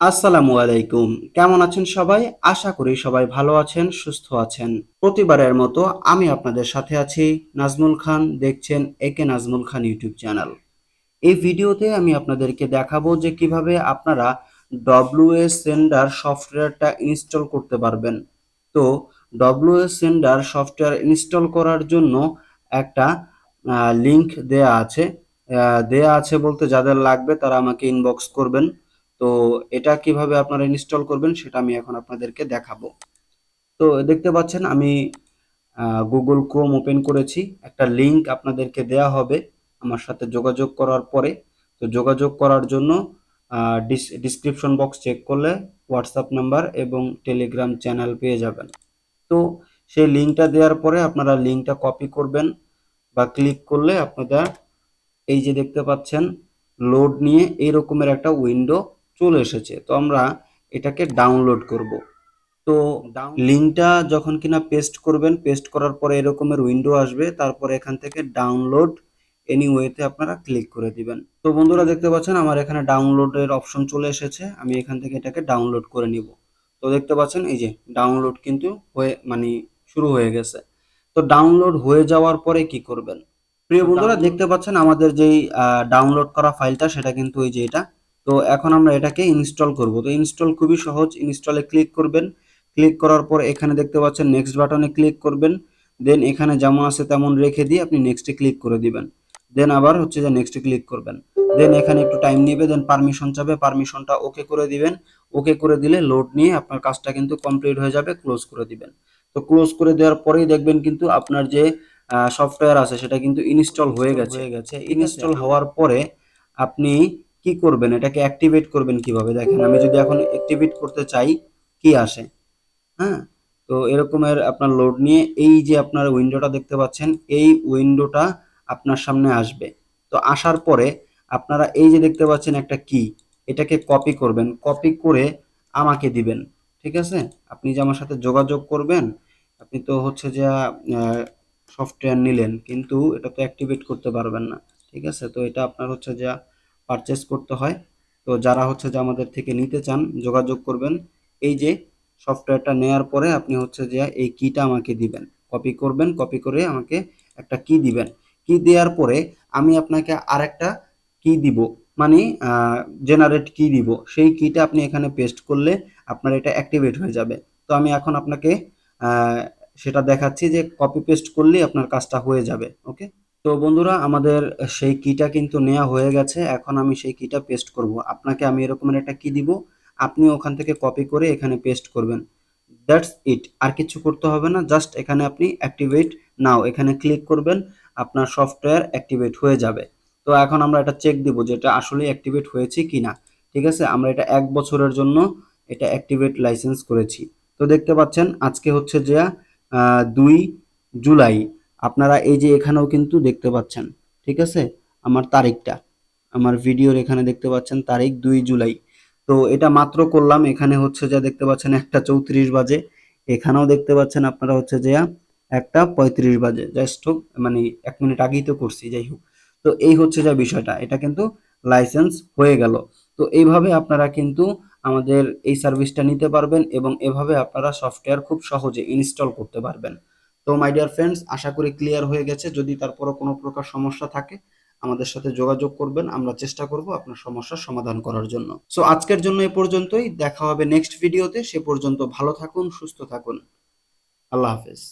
আসসালামু আলাইকুম। কেমন আছেন সবাই? আশা করি সবাই ভালো আছেন, সুস্থ আছেন। প্রতিবারের মতো আমি আপনাদের সাথে আছি নাজমুল খান, দেখছেন একে নাজমুল খান ইউটিউব চ্যানেল। এই ভিডিওতে আমি আপনাদেরকে দেখাবো যে কীভাবে আপনারা ডব্লিউএস সেন্ডার সফটওয়্যারটা ইনস্টল করতে পারবেন। তো ডব্লিউএস সেন্ডার সফটওয়্যার ইনস্টল করার জন্য একটা লিংক দেয়া আছে। দেয়া আছে বলতে যাদের লাগবে তারা আমাকে ইনবক্স করবেন। তো এটা কীভাবে আপনারা ইনস্টল করবেন সেটা আমি এখন আপনাদেরকে দেখাবো। তো দেখতে পাচ্ছেন আমি গুগল ক্রোম ওপেন করেছি। একটা লিংক আপনাদেরকে দেয়া হবে আমার সাথে যোগাযোগ করার পরে। তো যোগাযোগ করার জন্য ডিসক্রিপশন বক্স চেক করলে হোয়াটসঅ্যাপ নাম্বার এবং টেলিগ্রাম চ্যানেল পেয়ে যাবেন। তো সেই লিঙ্কটা দেওয়ার পরে আপনারা লিঙ্কটা কপি করবেন বা ক্লিক করলে আপনারা এই যে দেখতে পাচ্ছেন লোড নিয়ে এই রকমের একটা উইন্ডো চলে এসেছে তো আমরা এটাকে ডাউনলোড করব। তো লিঙ্কটা যখন কিনা পেস্ট করবেন পেস্ট করার পরে এরকমের উইন্ডো আসবে তারপরে এখান থেকে ডাউনলোড এনিওয়েতে আপনারা ক্লিক করে দিবেন। তো বন্ধুরা দেখতে পাচ্ছেন আমার এখানে ডাউনলোডের অপশন চলে এসেছে আমি এখান থেকে এটাকে ডাউনলোড করে নিব। তো দেখতে পাচ্ছেন এই যে ডাউনলোড কিন্তু হয়ে মানে শুরু হয়ে গেছে। তো ডাউনলোড হয়ে যাওয়ার পরে কি করবেন? প্রিয় বন্ধুরা দেখতে পাচ্ছেন আমাদের যেই ডাউনলোড করা ফাইলটা সেটা কিন্তু ওই যে এটা তো এখন আমরা এটাকে ইনস্টল করব। তো ইনস্টল খুবই সহজ। ইনস্টলে ক্লিক করবেন। ক্লিক করার পর এখানে দেখতে পাচ্ছেন নেক্সট বাটনে ক্লিক করবেন। দেন এখানে যেমন আছে তেমন রেখে দিয়ে আপনি নেক্সটে ক্লিক করে দিবেন। দেন আবার হচ্ছে যে নেক্সটে ক্লিক করবেন। দেন এখানে একটু টাইম নেবে দেন পারমিশন চাবে। পারমিশনটা ওকে করে দিবেন। ওকে করে দিলে লোড নিয়ে আপনার কাজটা কিন্তু কমপ্লিট হয়ে যাবে ক্লোজ করে দিবেন। তো ক্লোজ করে দেওয়ার পরেই দেখবেন কিন্তু আপনার যে সফটওয়্যার আছে সেটা কিন্তু ইনস্টল হয়ে গেছে। হয়ে গেছে। ইনস্টল হওয়ার পরে আপনি কি করবেন? এটাকে অ্যাক্টিভেট করবেন কীভাবে? দেখেন, আমি যদি এখন অ্যাক্টিভেট করতে চাই, কি আসে? হ্যাঁ? তো এরকমের আপনার লোড নিয়ে এই যে আপনার উইন্ডোটা দেখতে পাচ্ছেন, এই উইন্ডোটা আপনার সামনে আসবে। তো আসার পরে আপনারা এই যে দেখতে পাচ্ছেন একটা কি এটাকে কপি করবেন। কপি করে আমাকে দিবেন, ঠিক আছে? আপনি যে আমার সাথে যোগাযোগ করবেন, আপনি তো হচ্ছে যে সফটওয়্যার নিলেন, কিন্তু এটা তো অ্যাক্টিভেট করতে পারবেন না, ঠিক আছে? তো এটা আপনার হচ্ছে যে পারচেস করতে হয়। তো যারা হচ্ছে যে আমাদের থেকে নিতে চান, যোগাযোগ করবেন। এই যে সফটওয়্যারটা নেওয়ার পরে আপনি হচ্ছে যে এই কিটা আমাকে দিবেন। কপি করবেন কপি করে আমাকে একটা কি দিবেন। কি দেওয়ার পরে আমি আপনাকে আরেকটা কি দিব। মানে জেনারেট কি দিব। সেই কিটা আপনি এখানে পেস্ট করলে আপনার এটা অ্যাক্টিভেট হয়ে যাবে। তো আমি এখন আপনাকে সেটা দেখাচ্ছি যে কপি পেস্ট করলেই আপনার কাজটা হয়ে যাবে। ওকে তো বন্ধুরা, আমাদের সেই কিটা কিন্তু নেওয়া হয়ে গেছে। এখন আমি সেই কিটা পেস্ট করব। আপনাকে আমি এরকমের একটা কি দিব। আপনি ওখান থেকে কপি করে এখানে পেস্ট করবেন। দ্যাটস ইট আর কিছু করতে হবে না। জাস্ট এখানে আপনি অ্যাক্টিভেট নাও এখানে ক্লিক করবেন। আপনার সফটওয়্যার অ্যাক্টিভেট হয়ে যাবে। তো এখন আমরা এটা চেক দিব যে এটা আসলে অ্যাক্টিভেট হয়েছে কি না ঠিক আছে? আমরা এটা এক বছরের জন্য এটা অ্যাক্টিভেট লাইসেন্স করেছি। তো দেখতে পাচ্ছেন, আজকে হচ্ছে যে দুই জুলাই। আপনারা এই যে এখানেও কিন্তু দেখতে পাচ্ছেন, ঠিক আছে? আমার তারিখটা, আমার ভিডিওর এখানে দেখতে পাচ্ছেন তারিখ দুই জুলাই। তো এটা মাত্র করলাম, এখানে হচ্ছে যা দেখতে পাচ্ছেন একটা চৌত্রিশ বাজে। এখানেও দেখতে পাচ্ছেন আপনারা হচ্ছে যে একটা পঁয়ত্রিশ বাজে জাস্ট হোক মানে এক মিনিট আগেই তো করছি, যাই হোক। তো এই হচ্ছে যা বিষয়টা, এটা কিন্তু লাইসেন্স হয়ে গেল। তো এইভাবে আপনারা কিন্তু আমাদের এই সার্ভিসটা নিতে পারবেন এবং এভাবে আপনারা সফটওয়্যার খুব সহজে ইনস্টল করতে পারবেন। তো মাই ডিয়ার ফ্রেন্ডস আশা করি ক্লিয়ার হয়ে গেছে। যদি তারপরও কোনো প্রকার সমস্যা থাকে, আমাদের সাথে যোগাযোগ করবেন। আমরা চেষ্টা করব আপনার সমস্যার সমাধান করার জন্য। সো আজকের জন্য এ পর্যন্তই। দেখা হবে নেক্সট ভিডিওতে সে পর্যন্ত ভালো থাকুন, সুস্থ থাকুন। আল্লাহ হাফেজ।